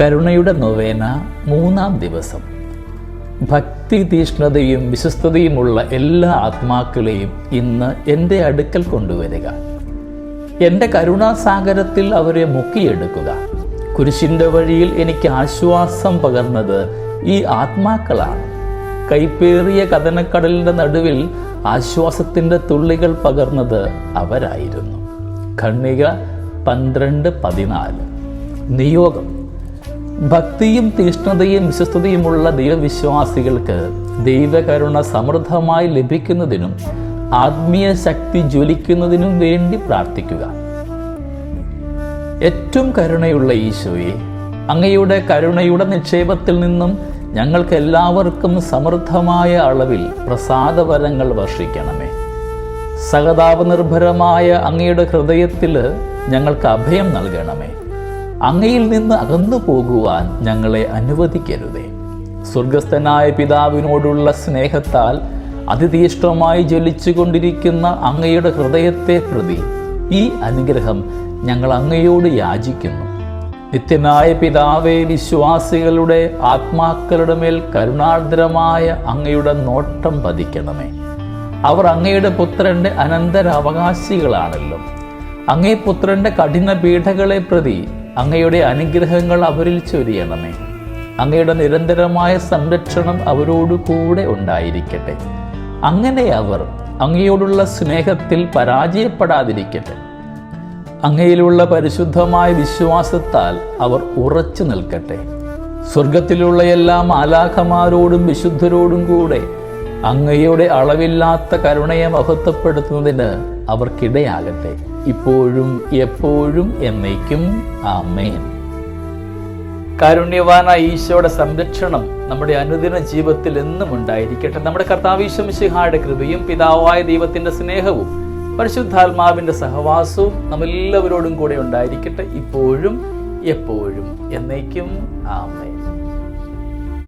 കരുണയുടെ നൊവേന മൂന്നാം ദിവസം. ഭക്തി തീഷ്ണതയും വിശ്വസ്തതയുമുള്ള എല്ലാ ആത്മാക്കളെയും ഇന്ന് എന്റെ അടുക്കൽ കൊണ്ടുവരിക. എന്റെ കരുണാസാഗരത്തിൽ അവരെ മുക്കിയെടുക്കുക. കുരിശിന്റെ വഴിയിൽ എനിക്ക് ആശ്വാസം പകർന്നത് ഈ ആത്മാക്കളാണ്. കൈപ്പേറിയ കഥനക്കടലിന്റെ നടുവിൽ ആശ്വാസത്തിന്റെ തുള്ളികൾ പകർന്നത് അവരായിരുന്നു. ഖണ്ണിക പന്ത്രണ്ട് പതിനാല്. നിയോഗം. ഭക്തിയും തീഷ്ണതയും വിശ്വസ്തതയുമുള്ള ദൈവവിശ്വാസികൾക്ക് ദൈവകരുണ സമൃദ്ധമായി ലഭിക്കുന്നതിനും ആത്മീയ ശക്തി ജ്വലിക്കുന്നതിനും വേണ്ടി പ്രാർത്ഥിക്കുക. ഏറ്റവും കരുണയുള്ള ഈശോയെ അങ്ങയുടെ കരുണയുടെ നിക്ഷേപത്തിൽ നിന്നും ഞങ്ങൾക്ക് എല്ലാവർക്കും സമൃദ്ധമായ അളവിൽ പ്രസാദവരങ്ങൾ വർഷിക്കണമേ. സഹതാപനിർഭരമായ അങ്ങയുടെ ഹൃദയത്തിൽ ഞങ്ങൾക്ക് അഭയം നൽകണമേ. അങ്ങയിൽ നിന്ന് അകന്നു പോകുവാൻ ഞങ്ങളെ അനുവദിക്കരുതേ. സ്വർഗസ്ഥനായ പിതാവിനോടുള്ള സ്നേഹത്താൽ അതിതീഷ്ണമായി ജ്വലിച്ചുകൊണ്ടിരിക്കുന്ന അങ്ങയുടെ ഹൃദയത്തെ പ്രതി ഈ അനുഗ്രഹം ഞങ്ങൾ അങ്ങയോട് യാചിക്കുന്നു. നിത്യനായ പിതാവെ വിശ്വാസികളുടെ ആത്മാക്കളുടെ മേൽ കരുണാർദ്രമായ അങ്ങയുടെ നോട്ടം പതിക്കണമേ. അവർ അങ്ങയുടെ പുത്രന്റെ അനന്തരാവകാശികളാണല്ലോ. അങ്ങേ പുത്രന്റെ കഠിന പീഠകളെ പ്രതി അങ്ങയുടെ അനുഗ്രഹങ്ങൾ അവരിൽ ചൊരിയണമേ. അങ്ങയുടെ നിരന്തരമായ സംരക്ഷണം അവരോടു കൂടെ ഉണ്ടായിരിക്കട്ടെ. അങ്ങനെ അവർ അങ്ങയോടുള്ള സ്നേഹത്തിൽ പരാജയപ്പെടാതിരിക്കട്ടെ. അങ്ങയിലുള്ള പരിശുദ്ധമായ വിശ്വാസത്താൽ അവർ ഉറച്ചു നിൽക്കട്ടെ. സ്വർഗത്തിലുള്ള എല്ലാ മാലാഖമാരോടും വിശുദ്ധരോടും കൂടെ അങ്ങയുടെ അളവില്ലാത്ത കരുണയെ മഹത്വപ്പെടുത്തുന്നതിന് അവർക്കിടയാകട്ടെ. ഇപ്പോഴും എപ്പോഴും എന്നേക്കും. ആമേൻ. കാരുണ്യവാനായ ഈശോയുടെ സംരക്ഷണം നമ്മുടെ അനുദിന ജീവിതത്തിൽ എന്നും ഉണ്ടായിരിക്കട്ടെ. നമ്മുടെ കർത്താവിശ്വമിശിഹായുടെ കൃപയും പിതാവായ ദൈവത്തിന്റെ സ്നേഹവും പരിശുദ്ധാത്മാവിന്റെ സഹവാസവും നമ്മെല്ലാവരോടും കൂടെ ഉണ്ടായിരിക്കട്ടെ. ഇപ്പോഴും എപ്പോഴും എന്നേക്കും. ആമേൻ.